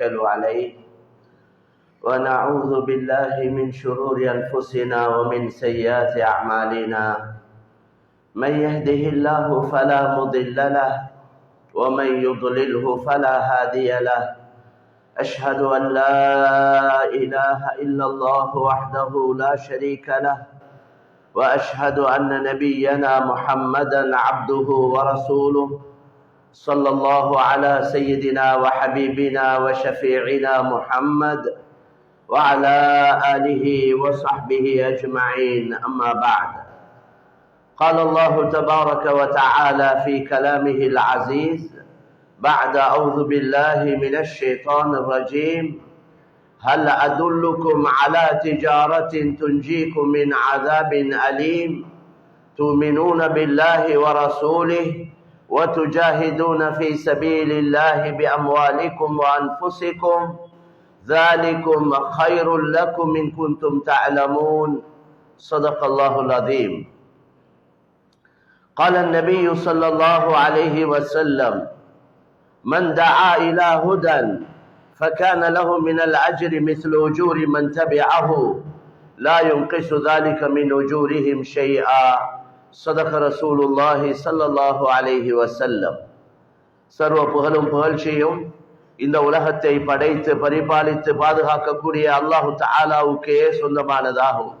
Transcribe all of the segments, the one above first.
ونتوكل عليه. ونعوذ بالله من شرور أنفسنا ومن سيئات أعمالنا. من يهده الله فلا مضل له ومن يضلله فلا هادي له. أشهد أن لا إله إلا الله وحده لا شريك له وأشهد أن نبينا محمدا عبده ورسوله. صلى الله على سيدنا وحبيبنا وشفيعنا محمد وعلى آله وصحبه أجمعين. أما بعد قال الله تبارك وتعالى في كلامه العزيز بعد أعوذ بالله من الشيطان الرجيم هل أدلكم على تجارة تنجيكم من عذاب أليم؟ تؤمنون بالله ورسوله؟ وتجاهدون في سبيل الله بأموالكم وأنفسكم. ذلكم خير لكم إن كنتم تعلمون. صدق الله العظيم. قال النبي صلى الله عليه وسلم من دعا إلى هدى فكان له من الأجر مثل أجور من تبعه لا ينقص ذلك من أجورهم شيئا. சதக ரசூலுல்லாஹி சல்லல்லாஹு அலேஹி வசல்லம் சர்வ புகழும் புகழ்ச்சியும் இந்த உலகத்தை படைத்து பரிபாலித்து பாதுகாக்கக்கூடிய அல்லாஹு தாலாவுக்கே சொந்தமானதாகும்.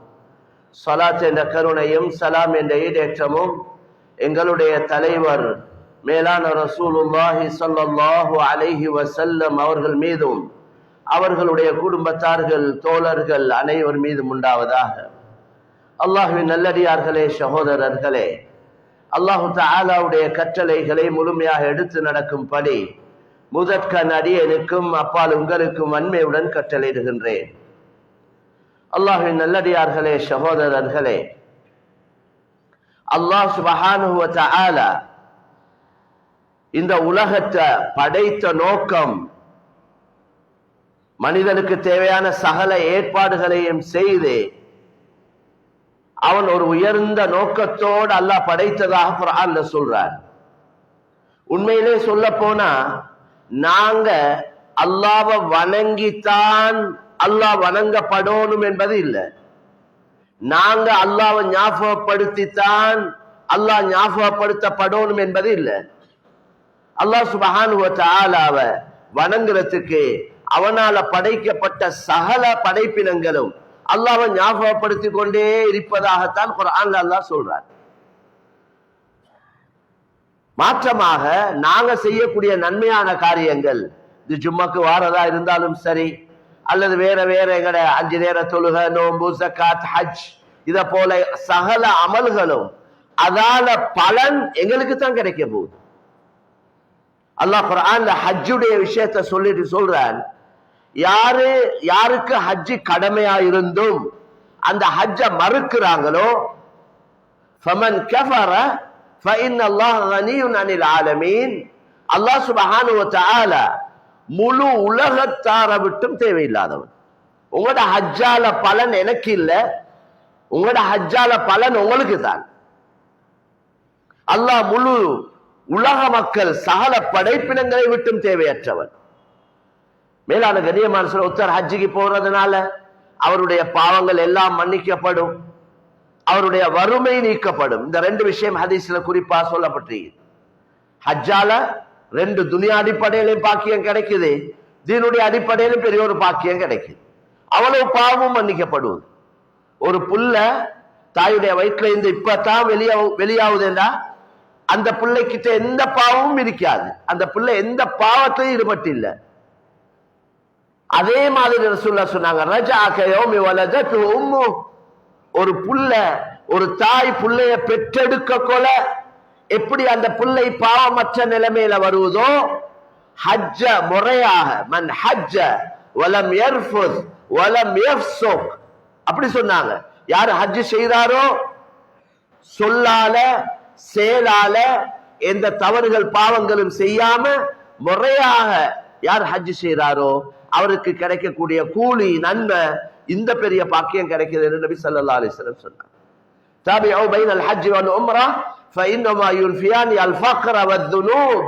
சலாத் என்ற கருணையும் சலாம் என்ற ஈடேற்றமும் எங்களுடைய தலைவர் மேலான ரசூலுல்லாஹி சல்லாஹூ அலைஹி வசல்லம் அவர்கள் மீதும் அவர்களுடைய குடும்பத்தார்கள் தோழர்கள் அனைவர் மீதும் உண்டாவதாக. அல்லாஹுவின் நல்லடியார்களே சகோதரர்களே அல்லாஹு தாலாவுடைய கற்றளைகளை முழுமையாக எடுத்து நடக்கும்படி முதற்கண் அடியனுக்கும் அப்பால் உங்களுக்கும் அண்மையுடன் கட்டளையிடுகின்றேன். அல்லாஹுவின் நல்லடியார்களே சகோதரர்களே அல்லாஹ் சுபஹானுவ ஆலா இந்த உலகத்தை படைத்த நோக்கம் மனிதனுக்கு தேவையான சகல ஏற்பாடுகளையும் செய்து அவன் ஒரு உயர்ந்த நோக்கத்தோடு அல்லாஹ் படைத்ததாக குரான்ல சொல்றார். உண்மையிலே சொல்ல போனா நாங்க அல்லாவை வணங்கித்தான் அல்லாஹ் வணங்கப்படணும் என்பது இல்லை. நாங்க அல்லாவை ஞாபகப்படுத்தித்தான் அல்லாஹ் ஞாபகப்படுத்தப்படணும் என்பது இல்லை. அல்லாஹ் சுபஹானுவ வணங்குறதுக்கு அவனால படைக்கப்பட்ட சகல படைப்பினங்களும் அல்லாவை ஞாபகப்படுத்தி கொண்டே இருப்பதாகத்தான் குரான்ல அல்லாஹ் சொல்றார் மாற்றமாக நாங்க செய்யக்கூடிய நன்மையான காரியங்கள் இது ஜும்மாக்கு வாரதா இருந்தாலும் சரி அல்லது வேற வேற எங்கட அஞ்சு நேர தொழுக நோம்பு சக்காத் ஹஜ் இத போல சகல அமல்களும் அதால பலன் எங்களுக்கு தான் கிடைக்க போகுது. அல்லாஹ் குரான்ல ஹஜ்ஜுடைய விஷயத்த சொல்லிட்டு சொல்றான் யாரு யாருக்கு ஹஜ்ஜு கடமையா இருந்தும் அந்த ஹஜ்ஜ மறுக்கிறாங்களோ ஃபமன் கஃபர ஃபஇன் அல்லாஹ் கனியுன் அனில் ஆலமீன். அல்லாஹ் சுப்ஹானஹு முழு உலகத்தார விட்டும் தேவையில்லாதவன். உங்களோட ஹஜ்ஜால பலன் எனக்கு இல்லை. உங்களோட ஹஜ்ஜால பலன் உங்களுக்கு தான். அல்லாஹ் முழு உலக மக்கள் சகல படைப்பினங்களை விட்டும் தேவையற்றவன். மேலான கண்ணியமான சொல்ல உத்தர் ஹஜ்ஜிக்கு போறதுனால அவருடைய பாவங்கள் எல்லாம் மன்னிக்கப்படும். அவருடைய வறுமை நீக்கப்படும். இந்த ரெண்டு விஷயம் ஹதீஸ்ல குறிப்பா சொல்லப்பட்டிருக்கு ஹஜ்ஜால ரெண்டு துணியா அடிப்படையிலும் பாக்கியம் கிடைக்குது. தீனுடைய அடிப்படையிலும் பெரிய ஒரு பாக்கியம் கிடைக்குது. அவ்வளவு பாவமும் மன்னிக்கப்படுவது. ஒரு புல்ல தாயுடைய வயிற்றுல இருந்து இப்பதான் வெளியா வெளியாகுதுன்னா அந்த பிள்ளைக்கிட்ட எந்த பாவமும் இருக்காது. அந்த பிள்ளை எந்த பாவத்தையும் ஈடுபட்டு இல்லை அதே மாதிரி ரசூல்லா சொன்னாங்க உம்மு. ஒரு புள்ள ஒரு தாய் புள்ளைய பெற்றெடுக்க கொல. எப்படி அந்த புள்ளை பாவமற்ற நிலைமையில வருவதோ ஹஜ்ஜ முறையாக மன் ஹஜ்ஜ வலம் யர்ஃபுத் வலம் யஃப்சுக். அப்படி சொன்னாங்க. யார் ஹஜ் செய்தாரோ? சொல்லால செயலால எந்த தவறுகள் பாவங்களும் செய்யாம முறையாக யார் ஹஜ் செய்கிறாரோ அவருக்கு கிடைக்கக்கூடிய கூலி நன்மை இந்த பெரிய பாக்கியம் கிடைக்குது என்று நபி ஸல்லல்லாஹு அலைஹி வஸல்லம் சொன்னார் تابعوا بين الحج والعمرة فإنما ينفيان الفقر والذنوب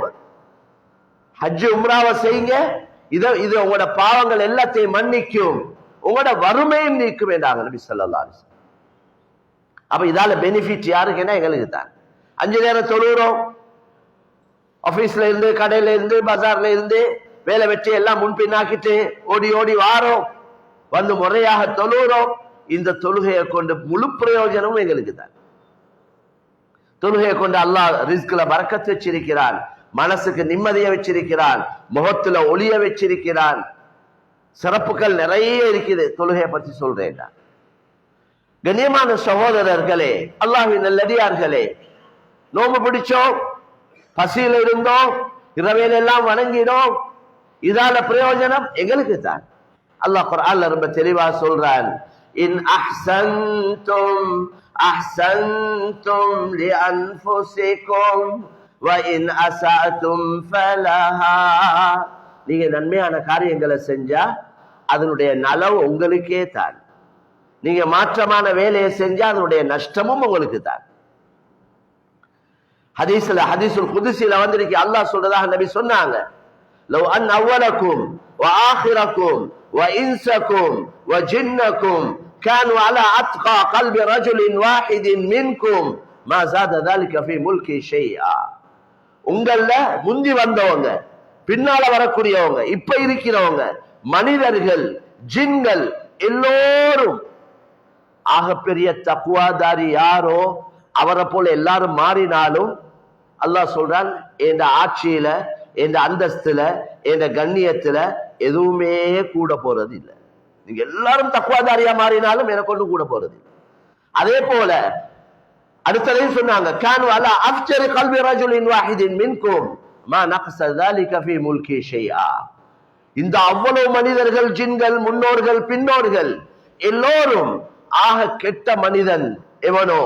ஹஜ் உம்ராவை செய்யுங்க இத இது உங்களோட பாவங்கள் எல்லாத்தையும் மன்னிக்கும் உங்களோட வறுமையும் நீக்கும் என்றாங்க நபி ஸல்லல்லாஹு அலைஹி வஸல்லம். அப்ப இதால பெனிஃபிட் யாருக்குன்னா எங்களுக்கு தான் அஞ்சு நேரம் தொழுகிறோம் ஆபீஸ்ல இருந்து கடையில இருந்து பஜார்ல இருந்து வேலை வச்சு எல்லாம் முன்பின்னாக்கிட்டு ஓடி ஓடி வாரோம். வந்து முறையாக தொழுகிறோம். இந்த தொழுகையை கொண்டு முழு பிரயோஜனமும் எங்களுக்கு தான். தொழுகையை கொண்டு அல்லாஹ் ரிஸ்க்ல பறக்கத்து வச்சிருக்கிறான். மனசுக்கு நிம்மதியை வச்சிருக்கிறான். முகத்துல ஒளிய வச்சிருக்கிறான். சிறப்புகள் நிறைய இருக்குது. தொழுகையை பத்தி சொல்றேன் கண்ணியமான சகோதரர்களே அல்லாஹின் நல்லடியார்களே நோம்பு பிடிச்சோம் பசியில இருந்தோம் இரவையிலெல்லாம் வணங்கினோம் இதால பிரயோஜனம் எங்களுக்கு தான் அல்லாஹ் குரான்ல ரொம்ப தெளிவா சொல்றான் இன் அஹ்சன்தும் அஹ்சன்தும் லிஅன்ஃபுசிக்கும் வ இன் அஸஅதும் ஃபலஹா. நீங்க நன்மையான காரியங்களை செஞ்சா அதனுடைய நலம் உங்களுக்கே தான். நீங்க மாற்றமான வேலையை செஞ்சா அதனுடைய நஷ்டமும் உங்களுக்கு தான். ஹதீஸ்ல ஹதீசுல் குதிசில வந்திருக்கு. அல்லாஹ் சொல்றதாக நபி சொன்னாங்க لو أن أولكم وآخركم وإنسكم وجنكم كانوا على أتقى قلب رجل واحد منكم ما زاد ذلك في ملكي شيئا உங்கள முந்தி வந்தவங்க பின்னால வரக்கூடியவங்க இப்ப இருக்கிறவங்க மனிதர்கள் ஜின்கள் எல்லோரும் ஆகப்பெரிய தக்குவாதாரி யாரோ அவரை போல எல்லாரும் மாறினாலும் அல்லாஹ் சொல்றான் என் ஆட்சியில இந்த அந்தஸ்துல இந்த கண்ணியத்துல எதுவுமே கூட போறது இல்லை நீங்க எல்லாரும் தக்குவாதாரியா மாறினாலும் எனக்கு ஒன்று கூட போறது அதே போல அடுத்ததையும் சொன்னாங்க கான்வாலா அஃப்சரி கல்வி ரஜுலின் வாஹிதின் மின்கும் மா நக்சதாலி கஃபி முல்கி ஷையா இந்த அவ்வளவு மனிதர்கள் ஜின்கள் முன்னோர்கள் பின்னோர்கள் எல்லோரும் ஆக கெட்ட மனிதன் எவனோ?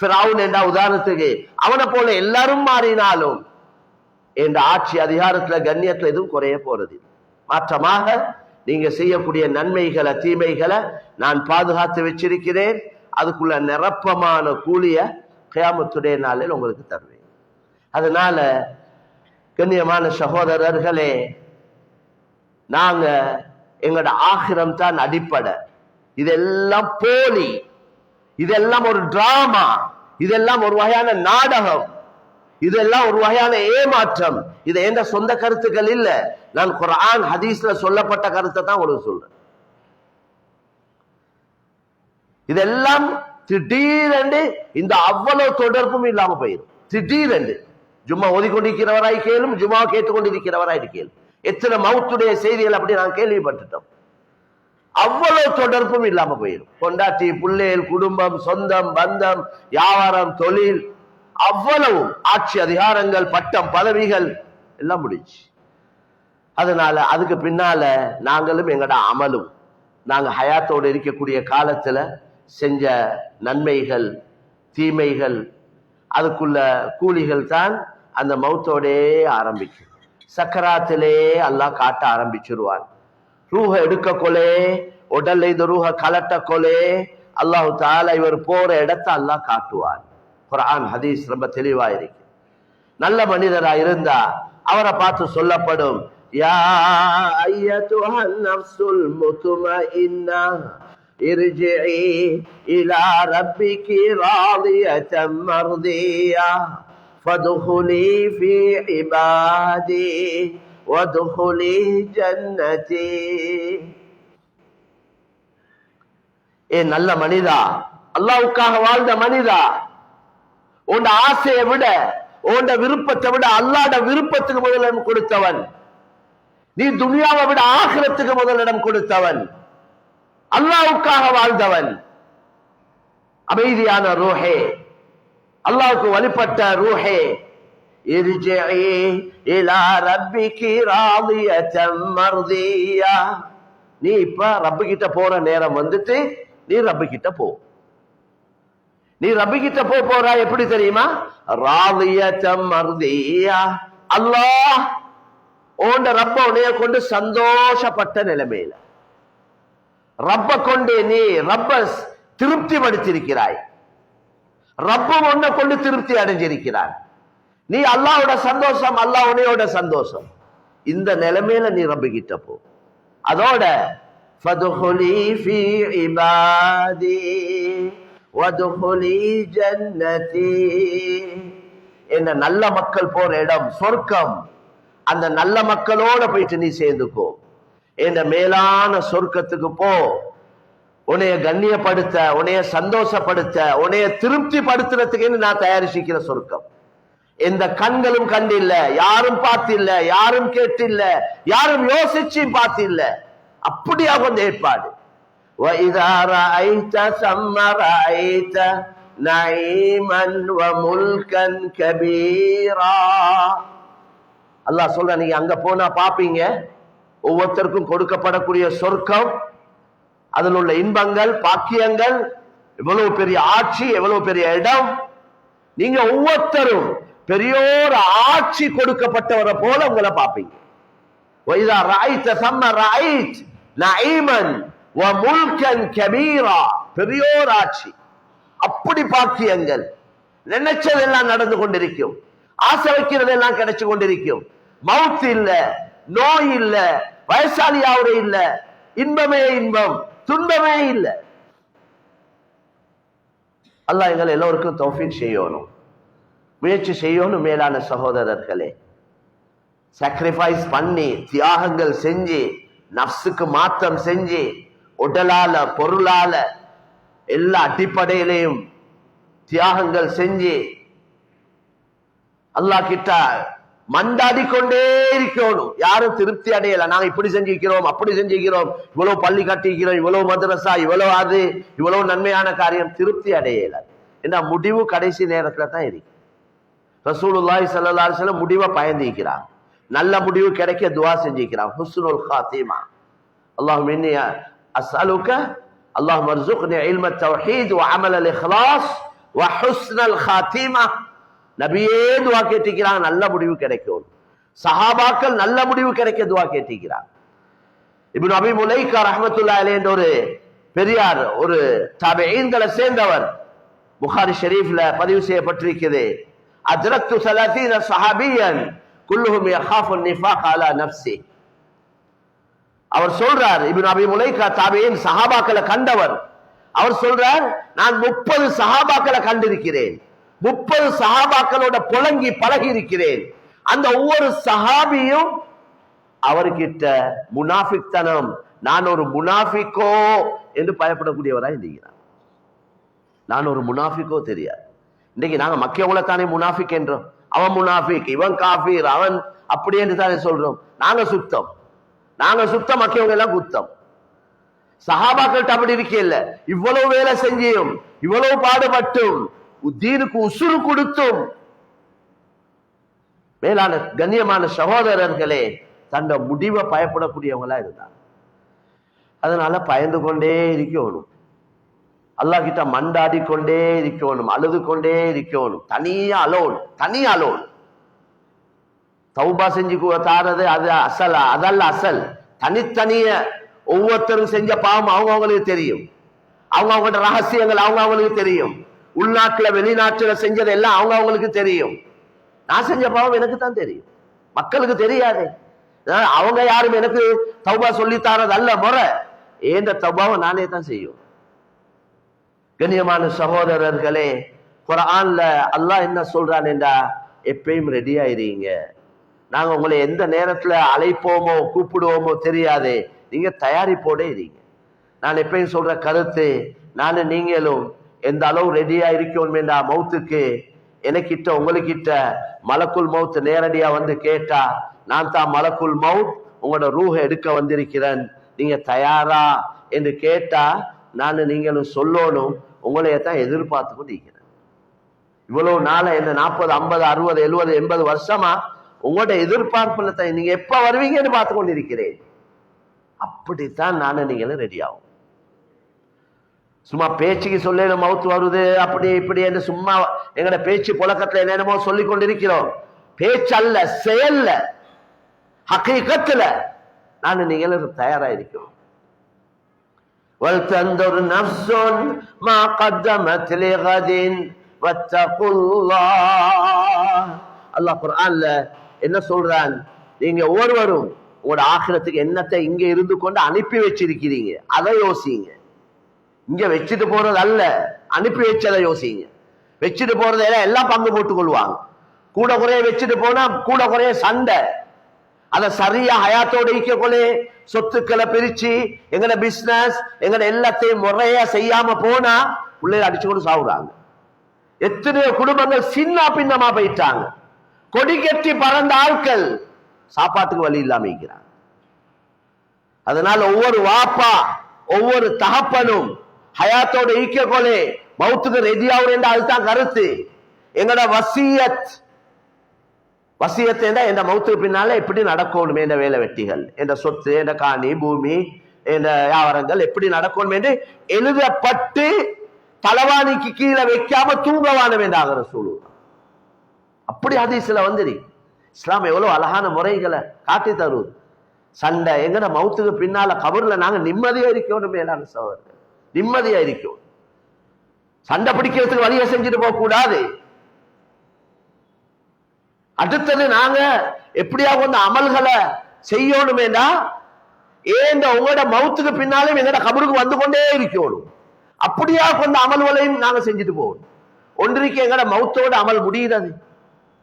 பிராவுன் என்ற உதாரணத்துக்கு அவனை போல எல்லாரும் மாறினாலும் என்ற ஆட்சி அதிகாரத்துல கண்ணியத்துல எதுவும் குறைய போறது மாற்றமாக நீங்க செய்யக்கூடிய நன்மைகளை தீமைகளை நான் பாதுகாத்து வச்சிருக்கிறேன். அதுக்குள்ள நிரப்பமான கூலிய கியாமத்துடைய நாளில் உங்களுக்கு தருவேன். அதனால கண்ணியமான சகோதரர்களே நாங்க எங்களோட ஆகிரம் தான் அடிப்படை. இதெல்லாம் போலி இதெல்லாம் ஒரு டிராமா இதெல்லாம் ஒரு வகையான நாடகம். இதெல்லாம் ஒரு வகையான ஏமாற்றம். இது எந்த சொந்த கருத்துக்கள் இல்ல. நான் குரான் ஹதீஸ்ல சொல்லப்பட்ட கருத்தை தான் உங்களுக்கு சொல்றேன். இதெல்லாம் திடீரென்று இந்த அவ்வளவு தொடர்பும் இல்லாம போயிடும் திடீரென்று ஜும்மா ஓதிக்கொண்டிருக்கிறவராய் கேளும் ஜும்மா கேட்டுக்கொண்டிருக்கிறவராய் கேளும். எத்தனை மவுத்துடைய செய்திகள் அப்படி நான் கேள்விப்பட்டுட்டோம். அவ்வளவு தொடர்பும் இல்லாம போயிடும் கொண்டாட்டி பிள்ளைகள் குடும்பம் சொந்தம் பந்தம் வியாபாரம் தொழில் அவ்வளவு ஆட்சி அதிகாரங்கள் பட்டம் பதவிகள் எல்லாம் முடிச்சு அதனால அதுக்கு பின்னால நாங்களும் எங்கட அமலும். நாங்கள் ஹயாத்தோடு இருக்கக்கூடிய காலத்தில் செஞ்ச நன்மைகள் தீமைகள் அதுக்குள்ள கூலிகள் தான் அந்த மௌத்தோடே ஆரம்பிக்கும். சக்கராத்திலே அல்லாஹ் காட்ட ஆரம்பிச்சிருவான். ரூஹ எடுக்க கொலே உடல்ல இந்த ரூஹ கலட்ட கொலே அல்லாஹு தால இவர் போற இடத்த அல்லாஹ் காட்டுவார் குர்ஆன் ஹதீஸ் ரொம்ப தெளிவா இருக்கு நல்ல மனிதரா இருந்தா அவரை பார்த்து சொல்லப்படும் யா ஐயத்துஹன் நஃப்ஸுல் முத்மஇன்னா ارجعي إلى ربك راضية مرضية فادخلي في عبادي وادخلي جنتي ஏ நல்ல மனிதா அல்லாவுக்காக வாழ்ந்த மனிதா உன் ஆசையை விட உன் விருப்பத்தை விட அல்லாட விருப்பத்துக்கு முதலிடம் கொடுத்தவன் நீ துனியாவை விட ஆகிரத்துக்கு முதலிடம் கொடுத்தவன் அல்லாவுக்காக வாழ்ந்தவன் அமைதியான ரூஹே அல்லாவுக்கு வழிபட்ட ரூஹே ارجعي إلى ربك راضية مرضية நீ இப்ப ரப்பு கிட்ட போற நேரம் வந்துட்டு நீ ரப்பு கிட்ட போ நீ ரபிகிட்ட போ போறா எப்படி தெரியுமா? ராலியத்தம் அருதியா அல்லாஹ் ஓண்ட ரப்ப உனைய கொண்டு சந்தோஷப்பட்ட நிலைமையில. ரப்ப கொண்டு நீ ரப்ப திருப்தி படுத்திருக்கிறாய் ரப்ப ஒன்ன கொண்டு திருப்தி அடைஞ்சிருக்கிறாய் நீ அல்லாவோட சந்தோஷம் அல்லாஹ் உனையோட சந்தோஷம். இந்த நிலைமையில நீ ரப்பிக்கிட்ட போ. அதோட வதுகுலி ஜன்னதி என்ன நல்ல மக்கள் போற இடம் சொர்க்கம். அந்த நல்ல மக்களோட போயிட்டு நீ சேர்ந்துக்கோ. என்ற மேலான சொர்க்கத்துக்கு போ. உன்னைய கண்ணியப்படுத்த உன்னைய சந்தோஷப்படுத்த உன்னைய திருப்தி படுத்துறதுக்குன்னு நான் தயாரிச்சிக்கிற சொர்க்கம்? எந்த கண்களும் கண்டில்ல யாரும் பார்த்தில்ல யாரும் கேட்டில்ல யாரும் யோசிச்சும் பார்த்தில்ல. அப்படியா கொஞ்சம் ஏற்பாடு. وَإِذَا رَأَيْتَ ثَمَّ رَأَيْتَ نَعِيمًا وَمُلْكًا كَبِيرًا அல்லாஹ் சொல்ற நீங்க அங்க போனா பாப்பீங்க ஒவ்வொருத்தருக்கும் கொடுக்கப்படக்கூடிய சொர்க்கம் அதில் உள்ள இன்பங்கள் பாக்கியங்கள் எவ்வளவு பெரிய ஆட்சி எவ்வளவு பெரிய இடம் நீங்க ஒவ்வொருத்தரும் பெரியோர் ஆட்சி கொடுக்கப்பட்டவரை போல உங்களை பார்ப்பீங்க கபீரா பெரியோர் ஆட்சி. அப்படி பாக்கியங்கள். நினைச்சதெல்லாம் நடந்து கொண்டிருக்கும். ஆசை வைக்கிறதெல்லாம் கிடைச்சு கொண்டிருக்கும். மவுத் இல்ல நோய் இல்ல வயசாளி அவரே இல்ல இன்பமே இன்பம் துன்பமே இல்ல. அல்லா எங்கள் எல்லோருக்கும் தௌஃபிக் செய்யணும். முயற்சி செய்யணும் மேலான சகோதரர்களே. சாக்ரிஃபைஸ் பண்ணி தியாகங்கள் செஞ்சு நப்சுக்கு மாற்றம் செஞ்சு உடலால பொருளால எல்லா அடிப்படையிலையும் தியாகங்கள் செஞ்சு அல்லாஹ் கிட்ட மண்டாடி கொண்டே இருக்கணும். யாரும் திருப்தி அடையல. நாங்க இப்படி செஞ்சிருக்கிறோம் அப்படி செஞ்சிருக்கிறோம். இவ்வளவு பள்ளி கட்டிக்கிறோம் இவ்வளவு மதரசா இவ்வளவு அது இவ்வளவு நன்மையான காரியம் திருப்தி அடையல. ஏன்னா முடிவு கடைசி நேரத்துல தான் இருக்கு. ரசூலுல்லாய் ஸல்லல்லாஹு சொல்ல முடிவை பயந்திருக்கிறான் நல்ல முடிவு கிடைக்க துவா செஞ்சிக்கிறாங்க. ஹுஸ்னுல் காத்திமா அல்லாஹும் இன்னி அஸ்அலுக اللهم ارزقني علم التوحيد وعمل الاخلاص وحسن الخاتمه நபியே துவா கேட்டிக்கிறாங்க நல்ல முடிவு கிடைக்கும் சஹாபாக்கள் நல்ல முடிவு கிடைக்க துவா கேட்டிக்கிறாங்க இப்னு அபி முலைக்கா ரஹ்மத்துல்லாஹி அலைஹி என்ற ஒரு பெரியார் ஒரு தபீன்களை சேர்ந்தவர் புகாரி ஷெரீஃப்ல பதிவு செய்யப்பட்டிருக்கிறது அஜரத்து சலாத்தீன சஹாபியன் குல்லுஹும் யஹாஃபு நிஃபாக் அலா நஃப்ஸி அவர் சொல்றார் இபின் அபி முலைக்கா தாபியின் சஹாபாக்களை கண்டவர். அவர் சொல்றார் நான் முப்பது சஹாபாக்களை கண்டிருக்கிறேன். முப்பது சஹாபாக்களோட புழங்கி பழகி இருக்கிறேன் அந்த ஒவ்வொரு சஹாபியும் அவர்கிட்ட முனாஃபிக்தனம் நான் ஒரு முனாஃபிக்கோ என்று பயப்படக்கூடியவராய் இருக்கிறார் நான் ஒரு முனாஃபிக்கோ தெரியாது. இன்னைக்கு நாங்க மக்கியவங்களை தானே முனாஃபிக் என்றோம். அவன் முனாஃபிக் இவன் காஃபீர் அவன் அப்படியே தானே சொல்றோம். நாங்க சுத்தம். நாங்க சுத்தம் மக்கியவங்க எல்லாம் குத்தம். சஹாபாக்கள்கிட்ட அப்படி இருக்கல இவ்வளவு வேலை செஞ்சியும் இவ்வளவு பாடுபட்டும் தீனுக்கு உசுறு கொடுத்தும். மேலான கண்ணியமான சகோதரர்களே தன்னை முடிவை பயப்படக்கூடியவங்களா இருந்தாங்க. அதனால பயந்து கொண்டே இருக்கணும். அல்லாஹ் கிட்ட மண்டாடி கொண்டே இருக்கணும் அழுது கொண்டே இருக்கணும். தனியா அலோன் தனி அலோன். தௌபா செஞ்சு தாரது அது அசல் அதல்ல அசல். தனித்தனிய ஒவ்வொருத்தரும் செஞ்ச பாவம் அவங்க அவங்களுக்கு தெரியும். அவங்க அவங்களோட ரகசியங்கள் அவங்க அவங்களுக்கு தெரியும். உள்நாட்டுல வெளிநாட்டுல செஞ்சது எல்லாம் அவங்க அவங்களுக்கு தெரியும். நான் செஞ்ச பாவம் எனக்கு தான் தெரியும். மக்களுக்கு தெரியாது. அவங்க யாரும் எனக்கு தௌபா சொல்லித்தாரது அல்ல முறை. ஏந்த தௌபாவை நானே தான் செய்யும்? கண்ணியமான சகோதரர்களே குரான்ல அல்லாஹ் என்ன சொல்றான் என்றா எப்பயும் ரெடி ஆயிருங்க நாங்கள் உங்களை எந்த நேரத்தில் அழைப்போமோ கூப்பிடுவோமோ தெரியாது. நீங்கள் தயாரிப்போட இருங்க. நான் எப்பயும் சொல்கிற கருத்து நான் நீங்களும் எந்த அளவு ரெடியாக இருக்கணும் மௌத்துக்கு எனக்கிட்ட உங்களுக்கிட்ட மலக்குள் மவுத் நேரடியாக வந்து கேட்டா நான் தான் மலக்குள் மவுத் உங்களோட ரூஹ எடுக்க வந்திருக்கிறேன். நீங்கள் தயாரா என்று கேட்டா நான் நீங்களும் சொல்லணும் உங்களைய தான் எதிர்பார்த்து கொண்டிருக்கிறேன் இவ்வளவு நாளை இந்த நாற்பது ஐம்பது அறுபது எழுபது எண்பது வருஷமா உங்களோட எதிர்பார்ப்புல தான் நீங்க எப்ப வருவீங்கன்னு பார்த்து கொண்டிருக்கிறேன் அப்படித்தான் நானும் நீங்களும் ரெடி ஆகும் சும்மா பேச்சுக்கு சொல்ல மவுத்து வருது அப்படி இப்படி என்று சும்மா எங்கட பேச்சு புழக்கத்துல என்னென்னமோ சொல்லி கொண்டிருக்கிறோம் பேச்சு அல்ல செயல்ல ஹக்கீகத்துல நானும் நீங்களும் தயாரா இருக்கிறோம் ولتنظر نفس ما قدمت لغد واتقوا الله அல்லாஹ் குர்ஆன்ல என்ன சொல்றான்? நீங்க ஒவ்வொருவரும் உங்களோட ஆகிரத்துக்கு என்னத்தை இங்க இருந்து கொண்டு அனுப்பி வச்சிருக்கிறீங்க அதை யோசிங்க. இங்க வச்சுட்டு போறது அல்ல அனுப்பி வச்சதை யோசிங்க. வச்சுட்டு போறது எல்லாம் எல்லாம் பங்கு போட்டுக் கொள்வாங்க. கூட குறைய வச்சுட்டு போனா கூட குறைய சண்டை. அதை சரியா ஹயாத்தோட ஈக்கக்குள்ளே சொத்துக்களை பிரிச்சு எங்கட பிசினஸ் எங்கட எல்லாத்தையும் முறையா செய்யாம போனா பிள்ளைகள் அடிச்சு கொண்டு சாவுறாங்க. எத்தனையோ குடும்பங்கள் சின்ன பின்னமா போயிட்டாங்க. கொடி கட்டி பறந்த ஆட்கள் சாப்பாட்டுக்கு வழி இல்லாம இருக்கிறாங்க. அதனால ஒவ்வொரு வாப்பா ஒவ்வொரு தகப்பனும் ஹயாத்தோட ஈக்கக்கொலே மவுத்துக்கு ரெடி என்று அதுதான் கருத்து. எங்கட வசியத் வசியத்தை என் மௌத்துக்கு பின்னால எப்படி நடக்கணும் என்ற வேலை வெட்டிகள் என்ற சொத்து என்ற காணி பூமி என்ற வியாபாரங்கள் எப்படி நடக்கணும் என்று எழுதப்பட்டு தலவாணிக்கு கீழே வைக்காம தூங்கவானம் என்று ஆகிற சூழல். அப்படி ஹதீஸில் வந்துரு இஸ்லாம் எவ்வளவு அழகான முறைகளை காட்டி தருவது சண்டை எங்கட மௌத்துக்கு பின்னால கபர்ல நாங்க நிம்மதியா இருக்கணும் மேலான சோதரர் நிம்மதியா இருக்கோம். சண்டை பிடிக்கிறதுக்கு வழியை செஞ்சுட்டு போக கூடாது. அடுத்தது நாங்க எப்படியா வந்து அமல்களை செய்யணுமேடா ஏன் உங்களோட மவுத்துக்கு பின்னாலும் எங்களோட கபருக்கு வந்து கொண்டே இருக்கணும். அப்படியா கொண்ட அமல்களையும் நாங்க செஞ்சுட்டு போகணும். ஒன்றிக்கு எங்கட மவுத்தோட அமல் முடிகிறது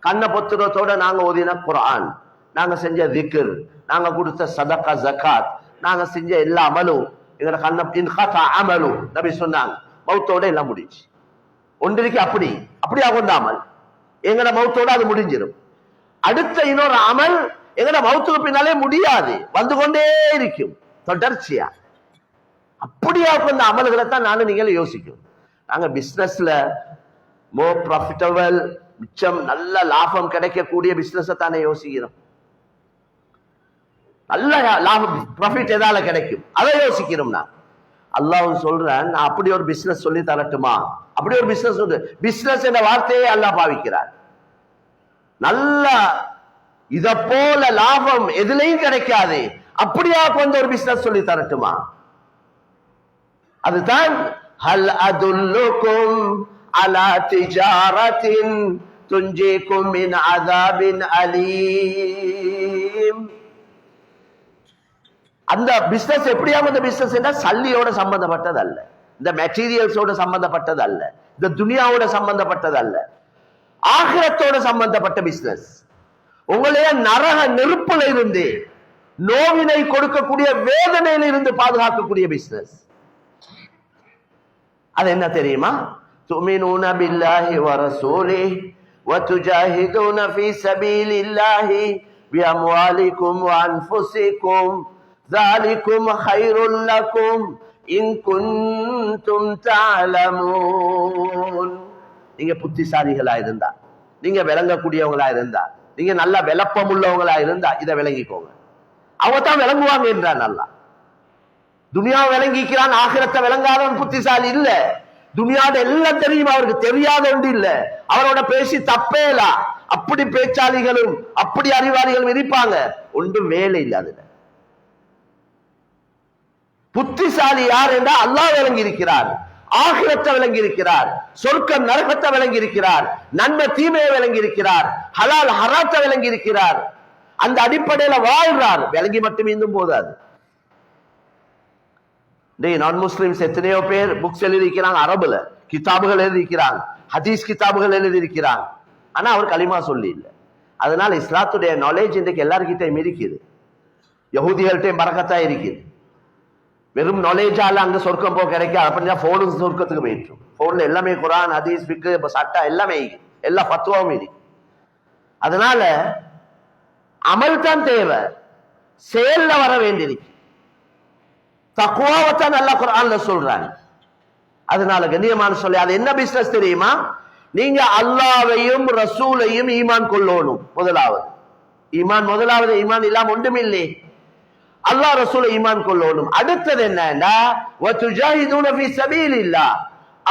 கண்ண பொத்துரத்தோட நாங்க ஓதின குரான் நாங்க செஞ்ச திக்ர் நாங்க கொடுத்த சதக்கா ஜக்காத் நாங்க செஞ்ச எல்லா அமலும் எங்களை கண்ண இன்ஹாத்தா அமலும் நபி சொன்னாங்க. மௌத்தோட எல்லாம் முடிஞ்சு ஒன்றிற்கு அப்படி அப்படி கொண்ட அமல். எங்கட மௌத்தோட அது முடிஞ்சிடும் அடுத்த இன்னொரு அமல் எங்கட மௌத்துக்கு பின்னாலே முடியாது. வந்து கொண்டே இருக்கும். தொடர்ச்சியா. அப்படியா கொண்ட அமல்களை தான் நானும் நீங்களும் யோசிக்கும் நாங்க பிசினஸ்ல மோ ப்ராஃபிட்டபிள் மிச்சம் நல்ல லாபம் கிடைக்கக்கூடிய பிசினஸ் தானே யோசிக்கிறோம். நல்ல லாபம் ப்ராஃபிட் எதால கிடைக்கும்? அதை யோசிக்கிறோம் நான் அல்லாஹ் சொல்றேன் நான் அப்படி ஒரு பிசினஸ் சொல்லி தரட்டுமா? அப்படி ஒரு பிசினஸ் உண்டு. பிசினஸ் என்ற வார்த்தையே அல்லாஹ் பாவிக்கிறார். நல்ல இத போல லாபம் எதுலையும் கிடைக்காது. அப்படியா கொண்ட ஒரு பிசினஸ் சொல்லி தரட்டுமா? அதுதான் ஹல் அதுல்லுக்கும் அலா திஜாரத்தின் துஞ்சிக்கும் மின் அதாபின் அலீம் அந்த பிசினஸ் எப்படியா அந்த பிசினஸ் சல்லியோட சம்பந்தப்பட்டது அல்ல இந்த மெட்டீரியல்ஸோட சம்பந்தப்பட்டது அல்ல இந்த துனியாவோட சம்பந்தப்பட்டது அல்ல ஆகிரத்தோட சம்பந்தப்பட்ட பிசினஸ் உங்களைய நரக நெருப்புல இருந்து நோவினை கொடுக்கக்கூடிய வேதனையில இருந்து பாதுகாக்கக்கூடிய பிசினஸ் அது என்ன தெரியுமா تؤمنون بالله ورسوله وتجاهدون في سبيل الله بأموالكم وأنفسكم ذلكم خير لكم إن كنتم تعلمون நீங்க புத்திசாலிகளா இருந்தா நீங்க விளங்கக்கூடியவங்களா இருந்தா நீங்க நல்ல விளப்பம் உள்ளவங்களா இருந்தா இதை விளங்கிக்கோங்க அவங்க தான் விளங்குவாங்க என்றான் நல்லா துனியாவை விளங்கிக்கிறான் ஆகிரத்தை விளங்காதவன் புத்திசாலி இல்ல துனியாத எல்லாம் தெரியும் அவருக்கு தெரியாத ஒன்று இல்ல. அவரோட பேசி தப்பேல அப்படி பேச்சாளிகளும் அப்படி அறிவாளிகளும் இருப்பாங்க. ஒன்றும் வேலை இல்லை அதுல. புத்திசாலி யார் என்றால் அல்லாஹ் விளங்கி இருக்கிறார் ஆகிரத்தை விளங்கி இருக்கிறார் சொர்க்கம் நரகத்தை விளங்கி இருக்கிறார் நன்மை தீமையை விளங்கி இருக்கிறார் ஹலால் ஹராத்தை விளங்கி இருக்கிறார் அந்த அடிப்படையில வாழ்றார். விளங்கி மட்டும் இன்னும் போதாது. நான் முஸ்லிம்ஸ் எத்தனையோ பேர் புக்ஸ் எழுதியிருக்கிறாங்க அரபுல கிதாபுகள் எழுதியிருக்கிறாங்க. ஹதீஸ் கிதாபுகள் எழுதியிருக்கிறாங்க. ஆனா அவர் களிமா சொல்லி இல்லை அதனால இஸ்லாத்துடைய நாலேஜ் இன்றைக்கு எல்லார்கிட்டையும் இருக்குது யகுதிகள்கிட்டையும் பறக்கத்தான் இருக்குது. வெறும் நாலேஜால அங்க சொர்க்கம் போக கிடைக்காது. அப்படின்னா ஃபோனு சொர்க்கத்துக்கு போயிட்டு போன்ல எல்லாமே குரான் ஹதீஸ் பிக்கு இப்போ சட்டா எல்லாமே எல்லா பத்துவாவும் இருக்கு அதனால அமல் தான் தேவை. செயல்ல வர வேண்டியிருக்கு. தக்குவாவத்தான் நல்லா குரான்ல சொல்றாங்க. அதனால கண்ணியமான சொல்லி அது என்ன பிசினஸ் தெரியுமா? நீங்க அல்லாவையும் ரசூலையும் ஈமான் கொள்ளணும் முதலாவது. ஈமான் முதலாவது ஈமான் இல்லாம ஒன்றுமில்லை அல்லாஹ் ரசூலை ஈமான் கொள்ளணும். அடுத்தது என்னன்னா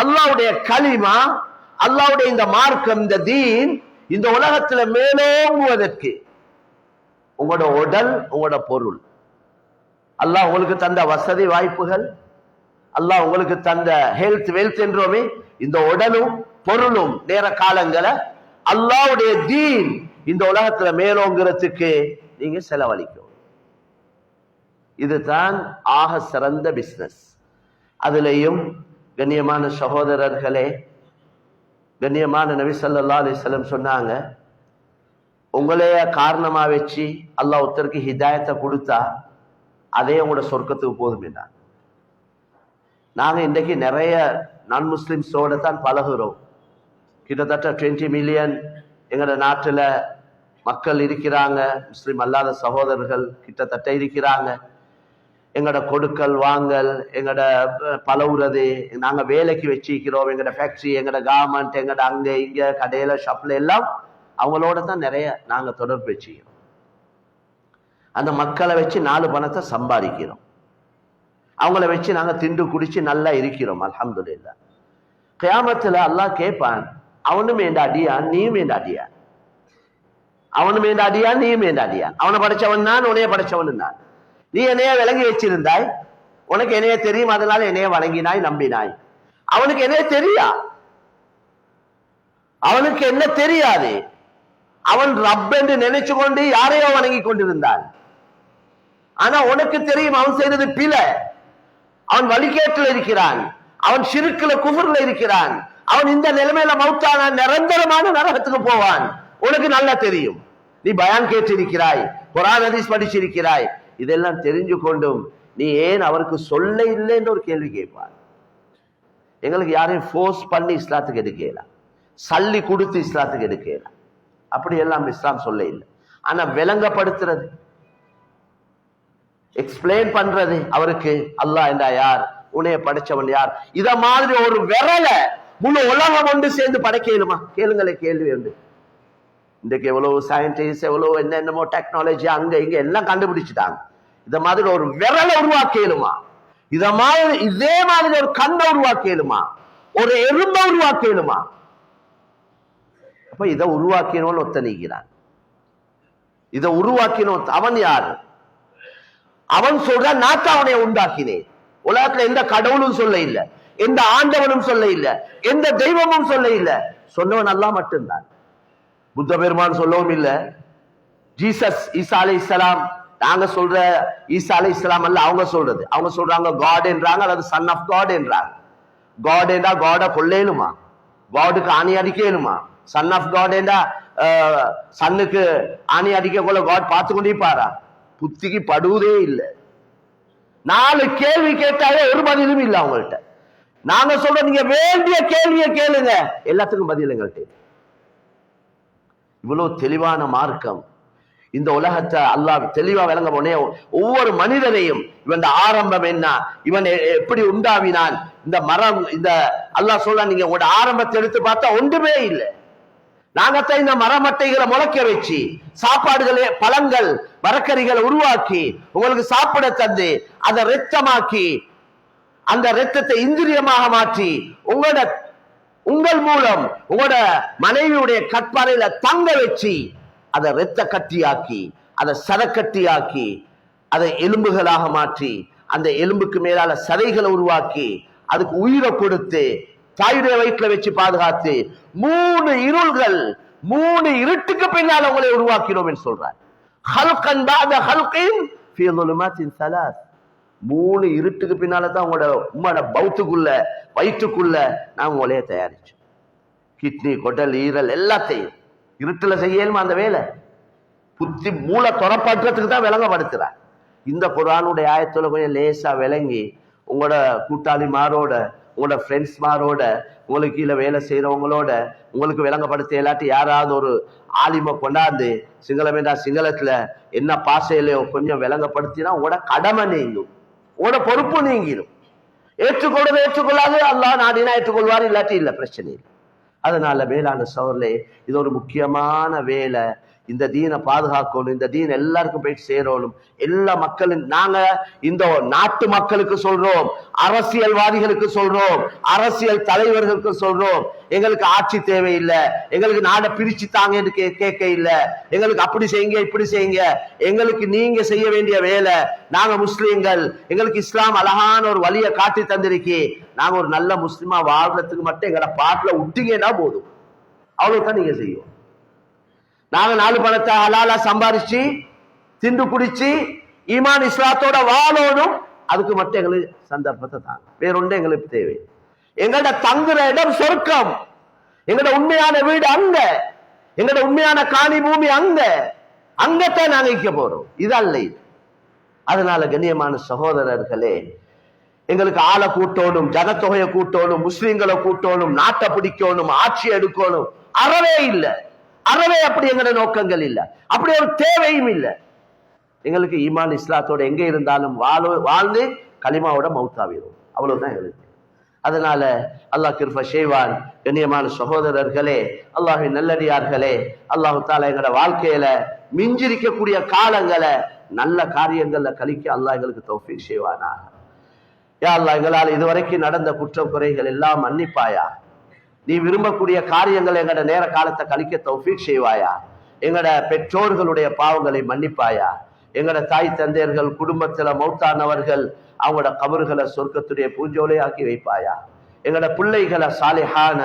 அல்லாவுடைய களிமா அல்லாவுடைய இந்த மார்க்கம் இந்த தீன் இந்த உலகத்துல மேலோங்குவதற்கு. உங்களோட உடல் உங்களோட பொருள். அல்லாஹ் உங்களுக்கு தந்த வசதி வாய்ப்புகள் அல்லாஹ் உங்களுக்கு தந்த ஹெல்த் வெல்த் என்றோமே இந்த உடலும் பொருளும் நேர காலங்களை அல்லாவுடைய தீன் இந்த உலகத்துல மேலோங்கிறதுக்கு நீங்க செலவழிக்கும் இதுதான் ஆக சிறந்த பிசினஸ் அதுலேயும் கண்ணியமான சகோதரர்களே கண்ணியமான நபி ஸல்லல்லாஹு அலைஹி சொன்னாங்க உங்களைய காரணமா வச்சு அல்லாஹ் ஒருத்தருக்கு ஹிதாயத்தை கொடுத்தா அதே உங்களோட சொர்க்கத்துக்கு போதும் என்றார். நாங்கள் இன்றைக்கு நிறைய நான் முஸ்லிம்ஸோட தான் பழகுறோம். கிட்டத்தட்ட டுவெண்ட்டி மில்லியன் எங்களோட நாட்டில் மக்கள் இருக்கிறாங்க. முஸ்லீம் அல்லாத சகோதரர்கள் கிட்டத்தட்ட இருக்கிறாங்க. எங்களோட கொடுக்கல் வாங்கல் எங்களோட பலவுறது பழகுறது வேலைக்கு வச்சிருக்கிறோம். எங்களோட ஃபேக்ட்ரி எங்களோட கார்மெண்ட் எங்களோட அங்கே இங்கே கடையில் ஷாப்ல எல்லாம் அவங்களோட தான் நிறைய நாங்கள் தொடர்பு வச்சுக்கிறோம் அந்த மக்களை வச்சு நாலு பணத்தை சம்பாதிக்கிறோம். அவங்கள வச்சு நாங்க திண்டு குடிச்சு நல்லா இருக்கிறோம் அல்ஹம்துலில்லாஹ் கியாமத்துல அல்லாஹ் கேட்பான் அவனும் ஏண்ட அடியான் நீயும் ஏண்ட அடியான் அவனும் ஏண்ட அடியான் நீயும் ஏண்ட அடியான் அவனை படைச்சவன் நான் உன்னைய படைச்சவன் நான். நீ என்னைய விளங்கி வச்சிருந்தாய் உனக்கு என்னைய தெரியும் அதனால என்னைய வணங்கினாய் நம்பினாய். அவனுக்கு என்னைய தெரியா? அவனுக்கு என்ன தெரியாது? அவன் ரப் என்று நினைச்சு கொண்டு யாரையோ வணங்கி கொண்டிருந்தான். ஆனா உனக்கு தெரியும் அவன் செய்தது பில அவன் வழிகேட்டில் இருக்கிறான். அவன் சிறுக்குல குஃபர்ல இருக்கிறான். அவன் இந்த நிலைமையில மௌத்தான நிரந்தரமான நரகத்துக்கு போவான். உனக்கு நல்லா தெரியும். நீ பயான் கேட்டிருக்கிறாய். குரான் ஹதீஸ் படிச்சிருக்கிறாய். இதெல்லாம் தெரிஞ்சு கொண்டும் நீ ஏன் அவருக்கு சொல்ல இல்லைன்னு ஒரு கேள்வி கேட்பார். எங்களுக்கு யாரையும் ஃபோர்ஸ் பண்ணி இஸ்லாத்துக்கு எடுக்கலாம் சல்லி கொடுத்து இஸ்லாத்துக்கு எடுக்கலாம் அப்படி எல்லாம் இஸ்லாம் சொல்ல இல்லை. ஆனா விளங்கப்படுத்துறது. எக்ஸ்பிளைன் பண்றது அவருக்கு. அல்லாஹ் என்றா யார்? உன்னைய படைச்சவன் யார்? இத மாதிரி ஒரு விரல முழு உலகம் ஒன்று சேர்ந்து படைக்கலுமா கேளுங்களே கேள்வி உண்டு இன்றைக்கு எவ்வளவு சயின்டிஸ்ட் எவ்வளவு என்னென்னமோ டெக்னாலஜி அங்க இங்க எல்லாம் கண்டுபிடிச்சிட்டாங்க. இத மாதிரி ஒரு விரலை உருவாக்கலுமா இத மாதிரி இதே மாதிரி ஒரு கண்ணை உருவாக்கலுமா ஒரு எறும்பை உருவாக்கலுமா அப்ப இதை உருவாக்கினோன்னு ஒத்தனிக்கிறான் இதை உருவாக்கினோம் அவன் யாரு? அவன் சொல்றான் நான் தான் அவனை உண்டாக்கினேன். உலகத்துல எந்த கடவுளும் சொல்ல இல்ல எந்த ஆண்டவனும் சொல்ல இல்ல எந்த தெய்வமும் சொல்ல இல்ல. சொன்னவன் அல்லா மட்டும்தான். புத்த பெருமான் சொல்லவும் இல்ல. ஜீசஸ் ஈசா அலை இஸ்லாம் நாங்க சொல்ற ஈசா அலை இஸ்லாம் அல்ல அவங்க சொல்றது. அவங்க சொல்றாங்க காட் என்றாங்க அல்லது சன் ஆஃப் காட் என்றாங்க. காட் என்றா காட கொள்ளேனுமா காடுக்கு ஆணி அடிக்கலுமா? சன் ஆஃப் காட் என்றா சன்னுக்கு ஆணி அடிக்க கொள்ள காட் பார்த்து கொண்டே பாரா புத்திக்கு படுவதே இல்லை. நாலு கேள்வி கேட்டாலே ஒரு பதிலும் இல்லை அவங்கள்ட்ட. நாங்க சொல்றோம் நீங்க வேண்டிய கேள்வியை கேளுங்க. எல்லாத்துக்கும் பதில் எங்கள்கிட்ட இவ்வளவு தெளிவான மார்க்கம். இந்த உலகத்தை அல்லாஹ் தெளிவா விளங்க போனே ஒவ்வொரு மனிதனையும் இவன் ஆரம்பம் என்ன இவன் எ- எப்படி உண்டாவினான் இந்த மரம் இந்த அல்லாஹ் சொல்ல நீங்க உங்களோட ஆரம்பத்தை எடுத்து பார்த்தா ஒன்றுமே இல்லை. நாங்கத்தான் இந்த மரமட்டைகளை முளைக்க வச்சு சாப்பாடுகளை பழங்கள் மரக்கறிகளை உருவாக்கி உங்களுக்கு சாப்பிட தந்து அதை ரத்தமாக்கி அந்த ரத்தத்தை இந்திரியமாக மாற்றி உங்களோட உங்கள் மூலம் உங்களோட மனைவியுடைய கட்பாறையில தங்க வச்சு அதை ரத்த கட்டியாக்கி அதை சதக்கட்டியாக்கி அதை எலும்புகளாக மாற்றி அந்த எலும்புக்கு மேலால சதைகளை உருவாக்கி அதுக்கு உயிரை கொடுத்து தாயுடைய வயிற்றுல வச்சு பாதுகாத்து மூணு இருள்கள் மூணு இருட்டுக்கு பின்னால் உங்களை உருவாக்கினோம் என்று சொல்றார். மூணு இருட்டுக்கு பின்னால தான் உங்களோட உம்மோட பௌத்துக்குள்ள வயிற்றுக்குள்ள நான் உங்களைய தயாரிச்சோம். கிட்னி கொடல் ஈரல் எல்லாத்தையும். இருட்டுல செய்யலுமா அந்த வேலை? புத்தி மூளை துறப்பாற்றத்துக்கு தான் விளங்கப்படுத்துறார். இந்த குரானுடைய ஆயத்துல கொஞ்சம் லேசா விளங்கி உங்களோட கூட்டாளிமாரோட உங்களோட ஃப்ரெண்ட்ஸ்மாரோட உங்களுக்கு கீழே வேலை செய்கிறவங்களோட உங்களுக்கு விளங்கப்படுத்த இல்லாட்டி யாராவது ஒரு ஆலிமை கொண்டாந்து சிங்களமேண்டா சிங்களத்தில் என்ன பாசையிலையோ கொஞ்சம் விளங்கப்படுத்தினா உங்களோட கடமை நீங்கும். உங்களோட பொறுப்பு நீங்கிடும் ஏற்றுக்கொள்வது ஏற்றுக்கொள்ளாது அல்லா நாடினா ஏற்றுக்கொள்வார் இல்லாட்டி இல்லை பிரச்சனை இல்லை. அதனால வேளாண் சோர்லே இது ஒரு முக்கியமான வேலை. இந்த தீனை பாதுகாக்கணும் இந்த தீன் எல்லாருக்கும் போயிட்டு சேரணும். எல்லா மக்களும் நாங்க இந்த நாட்டு மக்களுக்கு சொல்றோம் அரசியல்வாதிகளுக்கு சொல்றோம் அரசியல் தலைவர்களுக்கு சொல்றோம். எங்களுக்கு ஆட்சி தேவையில்லை எங்களுக்கு நாடை பிரிச்சு தாங்க என்று கே- கேட்க இல்லை. எங்களுக்கு அப்படி செய்யுங்க இப்படி செய்யுங்க. எங்களுக்கு நீங்க செய்ய வேண்டிய வேலை நாங்க முஸ்லீம்கள். எங்களுக்கு இஸ்லாம் அழகான ஒரு வழியை காட்டி தந்திருக்கி. நாங்க ஒரு நல்ல முஸ்லீமா வாழ்றதுக்கு மட்டும் எங்களை பாட்டுல விட்டீங்கன்னா போதும். அவ்வளவுதான் நீங்க செய்யும் நாங்கள் நாலு பணத்தை ஹலாலா சம்பாரிச்சு திண்டு குடிச்சு ஈமான் இஸ்லாத்தோட வாழணும். அதுக்கு மட்டும் எங்களுக்கு சந்தர்ப்பத்தை தான். வேறொன்று எங்களுக்கு தேவை. எங்கள்ட தங்குற இடம் சொர்க்கம். எங்களோட உண்மையான வீடு அங்க. எங்களோட உண்மையான காணி பூமி அங்க. அங்கத்தான் நாங்க இக்க போறோம். இது அல்ல இது. அதனால கண்ணியமான சகோதரர்களே எங்களுக்கு ஆளை கூட்டணும் ஜனத்தொகையை கூட்டணும் முஸ்லீம்களை கூட்டணும் நாட்டை பிடிக்கணும் ஆட்சி எடுக்கணும். அறவே இல்லை. அறவே அப்படி எங்கட நோக்கங்கள் இல்லை. அப்படி ஒரு தேவையும் இல்லை. எங்களுக்கு ஈமான் இஸ்லாத்தோட எங்க இருந்தாலும் வாழ வாழ்ந்து களிமாவோட மவுத்தாவிடும் அவ்வளவுதான் எங்களுக்கு. அதனால அல்லாஹ் கிருப செய்வான். கண்ணியமான சகோதரர்களே அல்லாஹின் நல்லடியார்களே அல்லாஹு தாலா எங்களோட வாழ்க்கையில மிஞ்சிருக்கக்கூடிய காலங்களை நல்ல காரியங்கள்ல கழிக்க அல்லாஹ் எங்களுக்கு தௌஃபீக் செய்வானா. யா அல்லாஹ் எங்களால் இதுவரைக்கும் நடந்த குற்றம் குறைகள் எல்லாம் மன்னிப்பாயா? நீ விரும்பக்கூடிய காரியங்கள் எங்கட நேர காலத்தை கழிக்க தௌஃபீக் செய்வாயா? எங்கட பெற்றோர்களுடைய பாவங்களை மன்னிப்பாயா? எங்கட தாய் தந்தையர்கள் குடும்பத்துல மௌத்தானவர்கள் அவங்களோட கபறுகளை சொர்க்கத்துடைய பூஞ்சோலை ஆக்கி வைப்பாயா? எங்களோட பிள்ளைகளை சாலிஹான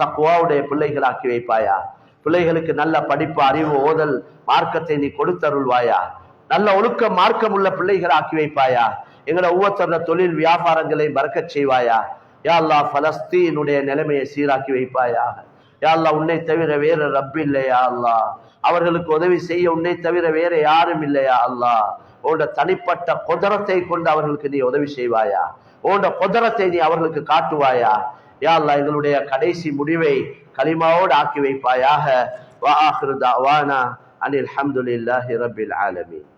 தக்குவாவுடைய பிள்ளைகளாக்கி வைப்பாயா? பிள்ளைகளுக்கு நல்ல படிப்பு அறிவு ஓதல் மார்க்கத்தை நீ கொடுத்தருள்வாயா? நல்ல ஒழுக்க மார்க்கம் உள்ள பிள்ளைகளை ஆக்கி வைப்பாயா? எங்களோட ஒவ்வொருத்தர தொழில் வியாபாரங்களை மறக்கச் செய்வாயா? யா அல்லாஹ் பலஸ்தீனுடைய நிலைமையை சீராக்கி வைப்பாயாக. யா அல்லாஹ் உன்னை தவிர வேற ரப் இல்லையா அல்லாஹ். அவர்களுக்கு உதவி செய்ய உன்னை தவிர வேற யாரும் இல்லையா அல்லாஹ். உன்னோட தனிப்பட்ட குதரத்தை கொண்டு அவர்களுக்கு நீ உதவி செய்வாயா? உன்னோட குதரத்தை நீ அவர்களுக்கு காட்டுவாயா? யா அல்லாஹ் எங்களுடைய கடைசி முடிவை களிமாவோடு ஆக்கி வைப்பாயாக. வா ஆஹிரு அனில் அஹமதுல்லாஹி ரபில் ஆலமீன்.